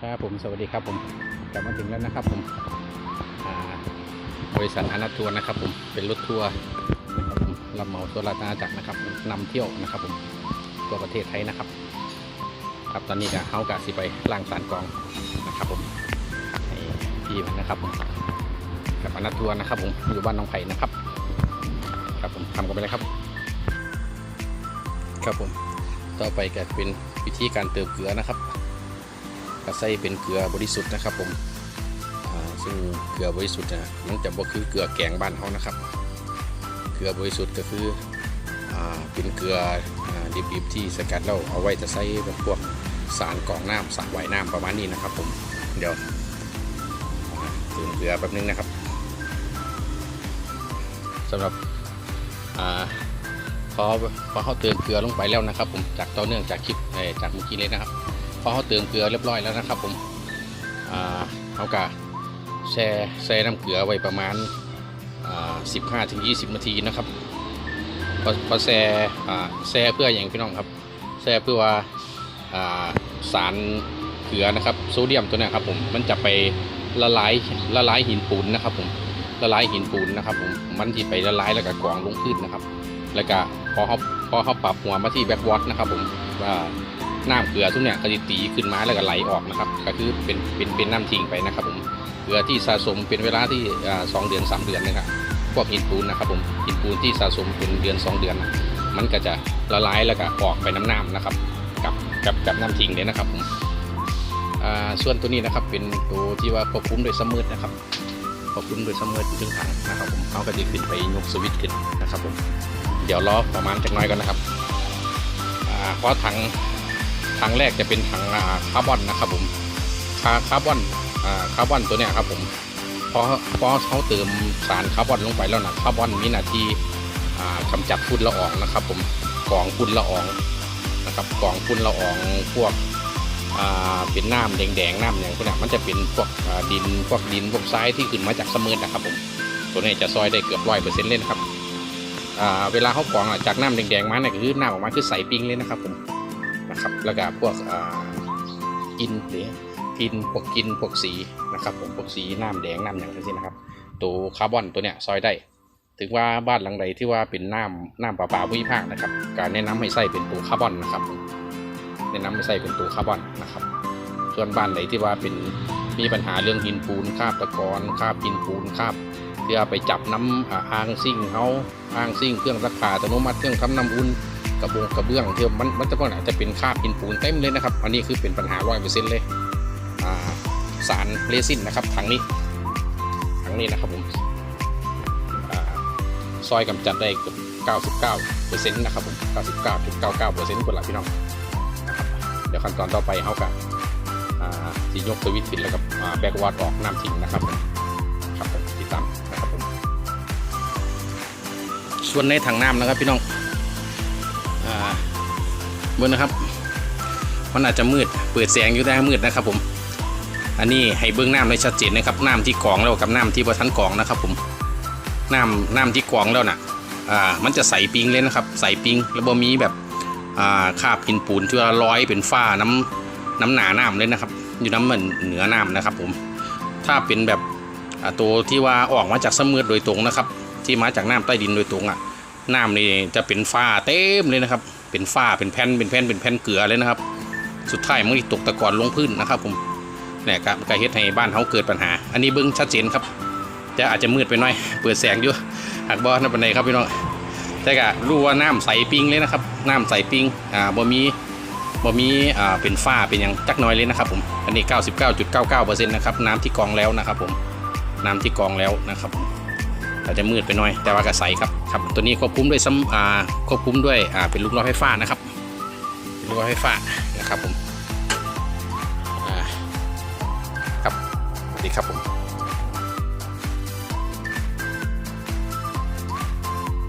ครับผมสวัสดีครับผมกลับมาถึงแล้วนะครับผมบริษัทอนัททัวร์นะครับผมเป็นรถทัวร์รับเหมาตัวราชอาณาจักรนะครับนำเที่ยวนะครับผมทั่วประเทศไทยนะครับครับตอนนี้ก็เฮากะสิไปล่างสารกองนะครับผมพี่มันนะครับผมกับอนัททัวร์นะครับผมอยู่บ้านน้องไผ่นะครับ ครับผมทำกันไปเลยครับ ครับผมต่อไปก็เป็นวิธีการเติมเกลือนะครับ ก็ใส่เป็นเกลือบริสุทธิ์นะครับผมซึ่งเกลือบริสุทธิ์นะมันจะบ่คือเกลือแกงบ้านเขานะครับ เกลือบริสุทธิ์ก็คืออเป็นเกลืออดิบๆที่สกัดแล้วเอาไว้จะใส่พวกสารกรองน้ำสารไหวน้ำประมาณนี้นะครับผมเดี๋ยวเติมเกลือแป๊บนึงนะครับสำหรับอพอพอเขาเติมเกลือลงไปแล้วนะครับ ผมจากต่อเนื่องจากคลิปจากเมื่อกี้เลยนะครับ อเขาเติมเกลือเรียบร้อยแล้วนะครับผมเขากะแช่แช่น้ำเกลือไว้ประมาณ 15-20 นาทีนะครับพอพอแช่แช่เพื่ออย่างพี่น้องครับแช่เพื่อว่าสารเกลือนะครับโซเดียมตัวเนี้ครับผมมันจะไปละลายละลายหินปูนนะครับผมละลายหินปูนนะครับผมมันที่ไปละลายแล้วก็กรองลงพื้นนะครับ แล้วก็พอเขาพอเขาปรับหัวมาที่แบ็กวอตนะครับผมว่าน้ำเกลือทุกเนี่ยก็จะตีขึ้นมาแล้วก็ไหลออกนะครับ ก็คือเป็นเป็นเป็นน้ำทิ้งไปนะครับผมเกลือที่สะสมเป็นเวลาที่สองเดือนสามเดือนนะครับพวกหินปูนนะครับผมหินปูนที่สะสมเป็นเดือนสองเดือน มันก็จะละลายแล้วก็ออกไปน้ำน้ำนะครับ กับกับกับน้ำทิ้งเลยนะครับผมส่วนตัวนี้นะครับเป็นตัวที่ว่าควบคุมโดยสมูทนะครับควบคุมโดยสมูทอยู่ถึงถังนะครับผมเขาก็จะขึ้นไปยกสวิตช์ขึ้นนะครับผม เดี๋ยวรอประมาณจักน้อยก่อนนะครับเพราะถังถังแรกจะเป็นถังคาร์บอนนะครับผมคาคาร์บอนคาร์บอนตัวเนี้ยครับผมเพอพอเขาเติมสารคาร์บอนลงไปแล้วนะคาร์บอนมีหน้าที่อ่ากำจัดฝุ่นละอองนะครับ ผมกรองฝุ่นละอองนะครับกรองฝุ่นละอองพวกเป็นน้ำแดงๆน้ำอย่างพวกเนี้ยมันจะเป็นพวกดินพวกดินพวกทรายที่ขึ้นมาจากสมืดนะครับผมตัวนี้จะซอยได้เกือบร้อยเปอร์เซ็นต์เลยนะครับ เวลาเขากรองจากน้ำแดงๆมาเนี่ยก็คือน้ำออกมาคือใสปิ้งเลยนะครับผมนะครับแล้วก็พวกอ่ากินหรือกินพวกกินพวกสีนะครับผมพวกสีน้ำแดงน้ำอย่างทั้งสิ้นนะครับ ตัวคาร์บอนตัวเนี้ยซอยได้ ถึงว่าบ้านหลังใดที่ว่าเป็นน้ำน้ำประปาภูมิภาคนะครับ การแนะนำให้ใส่เป็นตัวคาร์บอนนะครับ แนะนำให้ใส่เป็นตัวคาร์บอนนะครับ ส่วนบ้านไหนที่ว่าเป็นมีปัญหาเรื่องหินปูนคาบตะกอนคาบหินปูนคาบ เรือไปจับน้ำอ่างซิ่งเขาอ่างซิ่งเครื่องรักษาอัตโนมัติเครื่องทำน้ำอุ่นกระบงกระเบื้องเที่มันมันจะกไหนจะเป็นคาบหินปูนเต็มเลยนะครับ อันนี้คือเป็นปัญหาร้อยเปอร์เซ็นต์เลยสารเรซินนะครับถังนี้ถังนี้นะครับผมซอยกำจัดได้เกือบ99เปอร์เซ็นต์นะครับผม99.99เปอร์เซ็นต์คนละพี่น้องเดี๋ยวขั้นตอนต่อไปเอากับอ่าที่ยกสวิตช์ขึ้นแล้วกับแบ็กวอตออกน้ำทิ้งนะครับครับผมติดตาม ส่วนในถังน้ำนะครับพี่น้องเบิ้งนะครับ มันอาจจะมืดเปิดแสงอยู่ได้มืดนะครับผม อันนี้ให้เบื้องน้ำได้ชัดเจนนะครับน้ำที่กรองแล้วกับน้ำที่บทันกรองนะครับผมน้ำน้ำที่กรองแล้วน่ะอ่ามันจะใสปิงเลยนะครับ ใสปิงแล้วบ่มีแบบอ่าคาบกินปูนที่ว่าร้อยเป็นฝ้าน้ำน้ำหนาน้ำเลยนะครับ อยู่น้ำเหมือนเหนือน้ำนะครับผมถ้าเป็นแบบตัวที่ว่าออกมาจากสมืดโดยตรงนะครับ ที่มาจากน้ำใต้ดินโดยตรงอะน้ำนี่จะเป็นฝ้าเต็มเลยนะครับ เป็นฝ้าเป็นแผ่นเป็นแผ่นเป็นแผ่นเกลือเลยนะครับ สุดท้ายมันก็ตกตะกอนลงพื้นนะครับ ผมเนี่ยก็ก็เฮ็ดให้บ้านเขาเกิดปัญหา อันนี้เบิ้งชัดเจนครับแต่อาจจะมืดไปหน่อย เปิดแสงอยู่หากบอสนั่นเป็นไรครับพี่น้องแต่ก็รู้ว่าน้ำใสปิงเลยนะครับ น้ำใสปิงอ่าบ่มีบ่มีอ่าเป็นฝ้าเป็นหยังจักน้อยเลยนะครับผมอันนี้ 99.99%นะครับน้ำที่กองแล้วนะครับผมน้ำที่กองแล้วนะครับผม อาจจะมืดไปหน่อยแต่ว่ากระใสครับครับ ตัวนี้ควบคุมด้วยซ้ำอ่าควบคุมด้วยอ่าเป็นลูกล้อไฟฟ้านะครับลูกล้อไฟฟ้านะครับผมอ่าครับสวัสดีครับผม